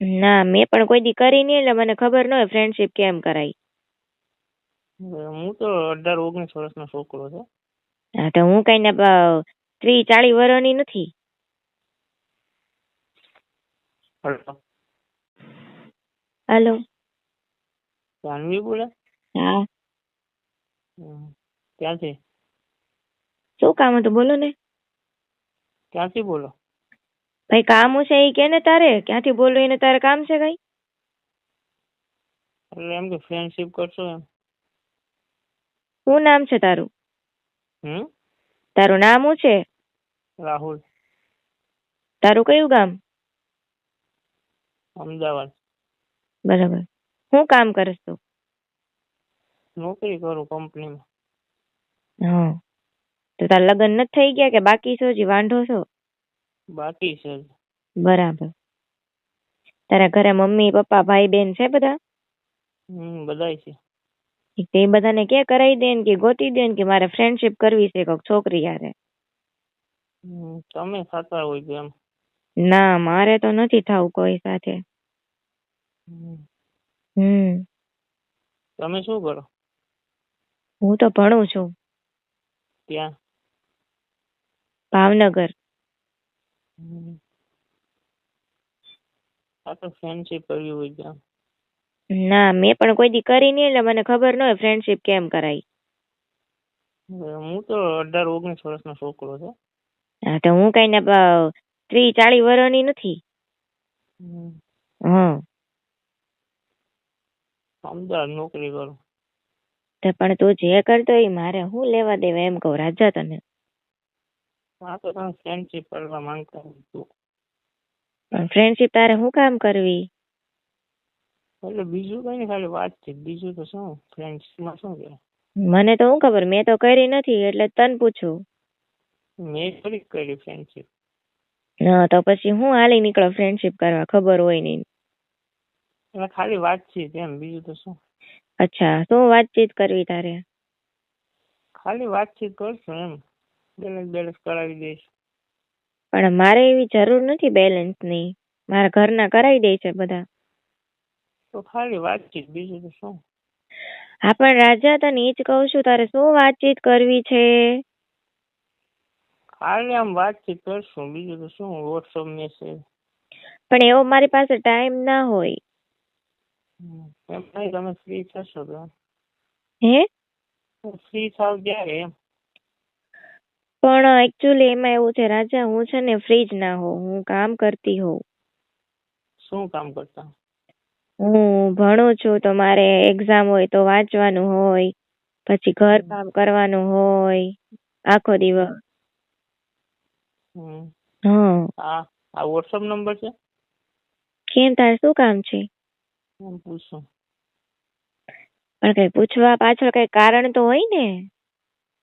ના મેં પણ કોઈ દી કરી નહીં એટલે મને ખબર ન હોય ફ્રેન્ડશિપ કેમ કરાય. હું તો અઢાર ઓગણીસ વર્ષનો છોકરો છું. હા તો હું કઈ ને ત્રીસ ચાલીસ વર્ષની નથી. હેલો. હાલો. જાનવી બોલે? હા. ક્યાંથી? શું કામ હતું? બોલો ને. ક્યાંથી બોલો? ભાઈ કામ છે એ કે ને તારે? ક્યાંથી બોલું એને તારે કામ છે કઈ? એટલે એમ કે ફ્રેન્ડશિપ કરશો એમ. શું નામ છે તારું? હમ? તારું નામ શું છે? રાહુલ. તારું કયું ગામ? અમદાવાદ. બરાબર. શું કામ કરસ તું? નોકરી કરું કંપનીમાં. હા. તો તારા લગ્ન નથી થઈ ગયા કે બાકી છો હજી વાંઢો છો? બાકી છે. બરાબર. તારા ઘરે મમ્મી પપ્પા ભાઈ બેન છે બધા? હમ બધાય છે. તે બધાને કે કરાવી દે ને કે ગોતી દે ને કે મારે ફ્રેન્ડશિપ કરવી છે કોઈક છોકરી યારે. હમ, તમે થતા હોય તો એમ. ના મારે તો નથી થવું કોઈ સાથે. હમ. હમ. તમે શું કરો? હું તો ભણું છું. ત્યાં ભાવનગર. આ તો ફ્રેન્ડશિપ કરવી હોય ત્યાં ના મેં પણ કોઈ દી કરી નહીં એટલે મને ખબર ન હોય ફ્રેન્ડશિપ કેમ કરાય. હું તો અઢાર ઓગણીસ વર્ષનો છોકરો છે. હા તો હું કઈ ને ત્રીસ ચાલીસ વર્ષની નથી. હમ. હા. અમદાવાદ નોકરી કરું. તો પણ તું જે કરતો હોય મારે શું લેવા દેવા એમ કહું રાજા તને. આ તો તમે ફ્રેન્ડશિપ કરવા માંગતા હોય પણ ફ્રેન્ડશિપ તારે શું કામ કરવી? એટલે બીજું કઈ નહીં ખાલી વાતચીત. બીજું તો શું? ફ્રેન્ડ્સમાં શું કે મને તો શું ખબર મેં તો કરી નથી એટલે તને પૂછું. મેં થોડીક કરી ફ્રેન્ડશિપ હા તો પછી હું હાલી નીકળો ફ્રેન્ડશિપ કરવા ખબર હોય નહીં. એટલે ખાલી વાતચીત એમ બીજું તો શું? અચ્છા શું વાતચીત કરવી તારે? ખાલી વાતચીત કરશું એમ. બેલેન્સ બેલેન્સ કરાવી દઈશ. પણ મારે એવી જરૂર નથી બેલેન્સની. મારા ઘરના કરાવી દે છે બધા. તો ખાલી વાતચીત બીજું તો શું? હા પણ રાજા તને એ જ કહું છું તારે શું વાતચીત કરવી છે? ખાલી આમ વાતચીત કરશું બીજું તો શું વોટ્સઅપ મેસેજ પણ એવો મારી પાસે ટાઈમ ના હોય. એમ નહીં તમે ફ્રી થશો તો. હે? ફ્રી થાવ ત્યારે એમ. પણ એકચ્યુઅલી એમાં એવું છે રાજા હું છે ને ફ્રીજ જ ના હો હું કામ કરતી હોઉં. શું કામ કરતા? હું ભણું છું તો મારે એક્ઝામ હોય તો વાંચવાનું હોય પછી ઘર કામ કરવાનું હોય આખો દિવસ. હમ. હા. આ આ વોટ્સઅપ નંબર છે? કેમ તારે શું કામ છે? એમ પૂછું. પણ કઈ પૂછવા પાછળ કઈ કારણ તો હોય ને?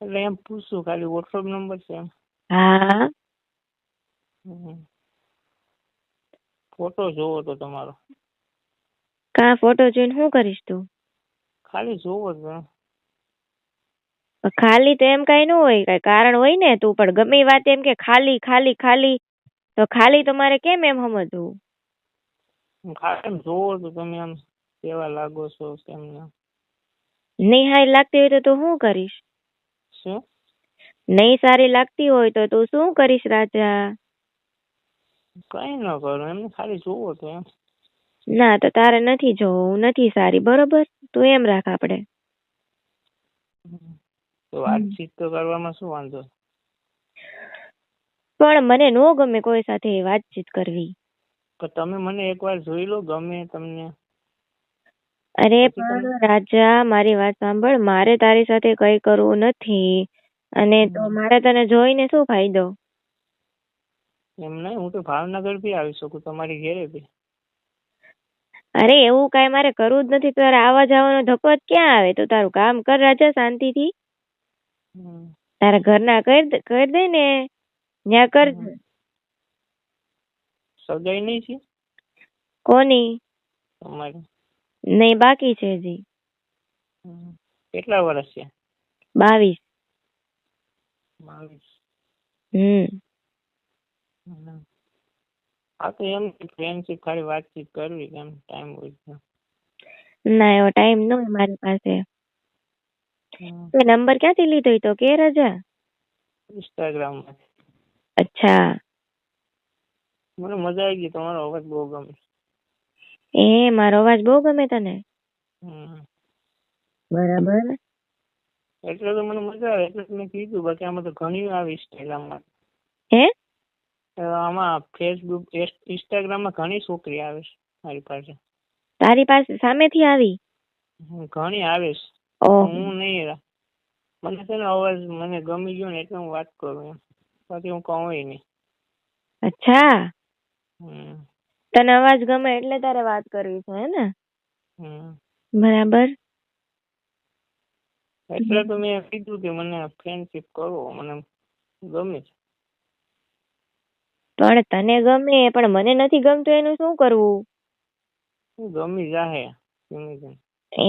એટલે એમ પૂછું ખાલી વોટ્સઅપ નંબર છે એમ હા. ફોટો જોવો તો તમારો કા ફોટો જોઈને શું કરીશ તું ખાલી જોવો તો ખાલી તો એમ કઈ ન હોય કઈ કારણ હોય ને તું પણ ગમે વાત એમ કે ખાલી ખાલી ખાલી તો ખાલી તમારે કેમ એમ સમજવું ખાલી જોવો તો તમે આમ કેવા લાગો છો કેમ ને નહીં હાય લાગતી હોય તો તું શું કરીશ શું નહીં સારી લાગતી હોય તો તું શું કરીશ રાજા? કઈ ન કરું એમને ખાલી જોવો તો એમ. ના તો તારે નથી જોવું નથી સારી બરોબર? તું એમ રાખ આપણે. તો વાતચીત તો કરવામાં શું વાંધો? પણ મને નો ગમે કોઈ સાથે વાતચીત કરવી. તો તમે મને એકવાર જોઈ લો ગમે તમને. અરે પણ રાજા મારી વાત સાંભળ મારે તારી સાથે કઈ કરવું નથી. અને તો મારે તને જોઈને શું ફાયદો? એમ નહીં હું તો ભાવનગર બી આવી શકું તમારી ઘેરે બી. અરે એવું કઈ મારે કરવું જ નથી તારે આવવા જવાનો ધક્કો જ ક્યાં આવે? તો તારું કામ કર રાજા શાંતિથી. તારા ઘરના કરી દે ને ન્યા કર સગાઈ નહીં છે? કોની? તમારી નહીં બાકી છે હજી. કેટલા વર્ષ છે? બાવીસ. બાવીસ. હમ. હા તો એમ ફ્રેન્ડશીપ ખાલી વાતચીત કરવી કેમ ટાઈમ હોય ના એવો ટાઈમ ન હોય મારી પાસે. તો નંબર ક્યાંથી લીધો તો કે રજા? ઇન્સ્ટાગ્રામ અચ્છા. મને મજા આવી ગઈ તમારો અવાજ બહુ ગમે એ મારો અવાજ બહુ ગમે તને. બરાબર. એટલે તો મને મજા આવે એટલે મેં કીધું બાકી આમાં તો ઘણી આવે ઇન્સ્ટાગ્રામમાં હે? આમાં ફેસબુક ઇન્સ્ટાગ્રામમાં ઘણી છોકરી આવે છે મારી પાસે. તારી પાસે સામેથી આવી? ઘણી આવે છે. હું નહીં મને છે ને અવાજ મને ગમી ગયો ને એટલે હું વાત કરું એમ. બાકી હું કહું નહીં. અચ્છા. હમ. તને અવાજ ગમે એટલે તારે વાત કરવી છે હે ને? બરાબર? એટલે તો મેં કીધું કે મને ફ્રેન્ડશિપ કરો મને ગમે છે. પણ તને ગમે પણ મને નથી ગમતું એનું શું કરવું? ગમી જાહે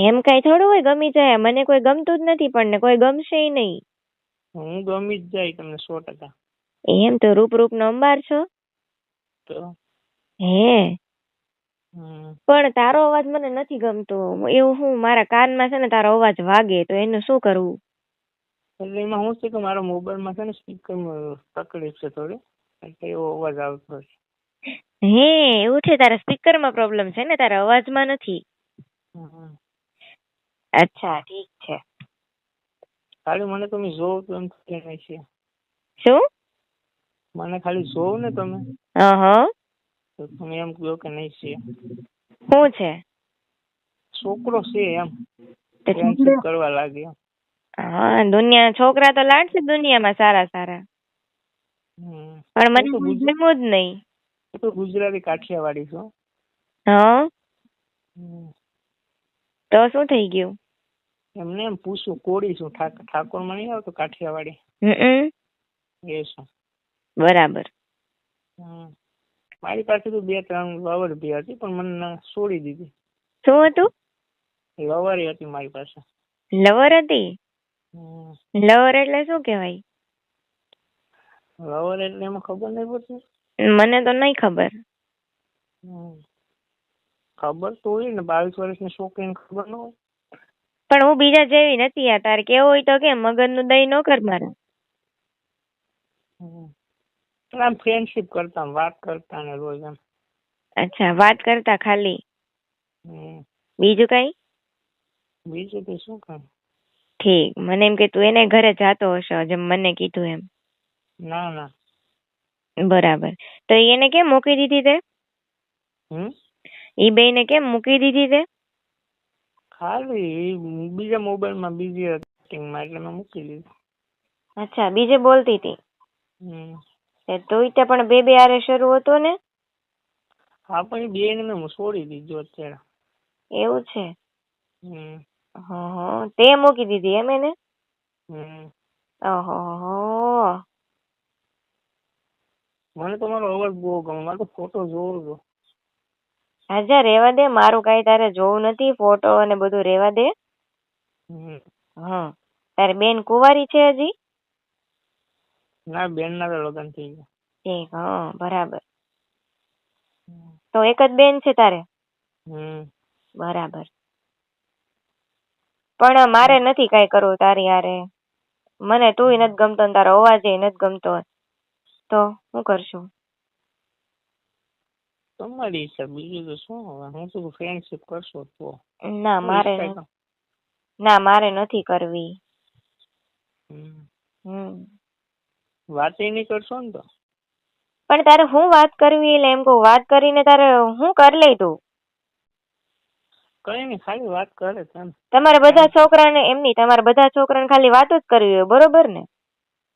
એમ કઈ થોડું હોય ગમી જાય મને કોઈ ગમતું જ નથી પણ ને કોઈ ગમશે નહીં. હું ગમી જ જાય તમને સો ટકા. એમ તો રૂપ રૂપ નો અંબાર છો. તો હે? હમ. પણ તારો અવાજ મને નથી ગમતો. એવું હું મારા કાનમાં છે ને તારો અવાજ વાગે તો એનું શું કરવું? એટલે એમાં શું છે કે મારા મોબાઈલમાં છે ને સ્પીકર તકલીફ છે થોડી. એટલે એવો અવાજ આવતો છે. હે એવું છે? તારા સ્પીકરમાં પ્રોબ્લેમ છે ને? તારા અવાજમાં નથી. અચ્છા ઠીક છે. ખાલી મને તમે જોવો તો એમ કે છે. શું? મને ખાલી જોવો ને તમે. અહ. તો તમે એમ કહો કે નહીં છે. શું છે? છોકરો છે એમ. કરવા લાગ્યો હા દુનિયા છોકરા તો લાડશે દુનિયામાં સારા સારા. પણ મને હું તો કોઈ ગુજ- જ નહીં. હું તો ગુજરાતી કાઠિયાવાડી છું હા. તો શું થઈ ગયું? એમને એમ પૂછું કોડી છું ઠાકોર ઠાકોરમાં નહીં આવતો કાઠિયાવાડી? એ શું? બરાબર. હમ. મારી પાસે તો બે ત્રણ લવર બી હતી પણ મને છોડી દીધી. શું હતું? લવર હતી મારી પાસે. લવર હતી? લવર એટલે શું કહેવાય? લવર એટલે એમાં ખબર નહીં પડતી? મને તો નહીં ખબર. ખબર તો હોય ને બાવીસ વર્ષની છોકરીને ખબર ન હોય. પણ હું બીજા જેવી નથી આ તારે કેવું હોય તો કે મગજનું દહીં ન કર મારે. આમ ફ્રેન્ડશિપ કરતા વાત કરતા ને રોજ એમ. અચ્છા વાત કરતા ખાલી? બીજું કઈ? બીજું તો શું કામ? ઠીક. મને એમ કે તું એને ઘરે જાતો હશે જેમ મને કીધું એમ. ના ના. બરાબર. તો એને કેમ મૂકી દીધી તે? ઈ બેને કેમ મૂકી દીધી તે? ખાલી બીજા બીજા મોબાઈલમાં બીજી સેટિંગમાં એટલે મેં મૂકી દીધું. અચ્છા બીજે બોલતી હતી હમ. તોય તે પણ બે બે હારે શરૂ હતો ને? હા પણ બે ને હું છોડી દીધો અત્યારે. એવું છે? હમ. હં હં. તે મૂકી દીધી એમ એને? હમ. ઓહો મને તમારો અવાજ બહુ ગમે મારે તો ફોટો જોવો છો હાજા રેવા દે મારું કઈ તારે જોવું નથી ફોટો અને બધું રેવા દે. હમ. તારી બેન કુંવારી છે હજી? ના બેન ના તો લગ્ન થઈ ગયા. ઠીક હં બરાબર. તો એક જ બેન છે તારે? હમ. બરાબર. પણ મારે નથી કઈ કરવું તારી હારે. મને તુંય નથી ગમતો ને તારો અવાજેય નથી ગમતો. તો હું કરશું? તમારી ઈચ્છા બીજું તો શું હવે? હું તો ફ્રેન્ડશીપ કરશો તો. ના મારે ના મારે નથી કરવી. હમ. હમ એ નહીં કરશો ને તો. પણ તારે હું વાત કરવી એટલે એમ કહું વાત કરીને તારે હું કરી લઈ તું? કઈ નહીં ખાલી વાત કરે છે એમ. તમારે બધા છોકરાને એમ નહીં તમારે બધા છોકરાને ખાલી વાત જ કરવી હોય બરોબર ને?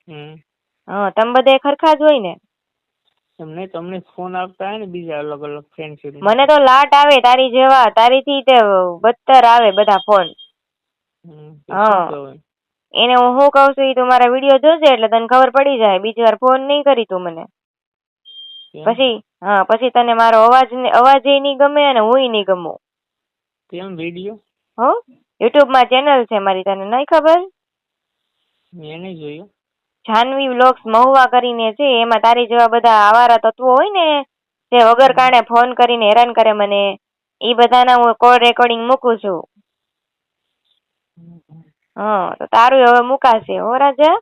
હમ. હા તમે બધા ખરખા જ હોય ને? એમ તમને ફોન આપતા હોય ને બીજા અલગ અલગ ફ્રેન્ડશીપ મને તો લાટ આવે તારી જેવા તારીથી તે બદતર આવે બધા ફોન. હા. એને હું શું કહું છું એ તું મારા વીડિયો જોજે એટલે તને ખબર પડી જાય. બીજી વાર ફોન નહીં કરી તું મને. પછી હા પછી તને મારો અવાજ અવાજ એ નહીં ગમે અને હું નહીં ગમું. કેમ વીડિયો હો યુટ્યુબમાં ચેનલ છે મારી તને નહીં ખબર? મેં નહીં જોયું. જાનવી વ્લોગ્સ મહુવા કરીને છે એમાં તારી જેવા બધા આવારા તત્વો હોય ને જે વગર કારણે ફોન કરીને હેરાન કરે મને એ બધાના હું કોલ રેકોર્ડિંગ મૂકું છું. હા તો તારું હવે મુકાશે હો રાજા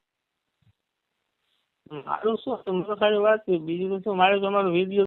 મારું શું તમે ખાલી વાત બીજું તો શું મારે તમારો વીડિયો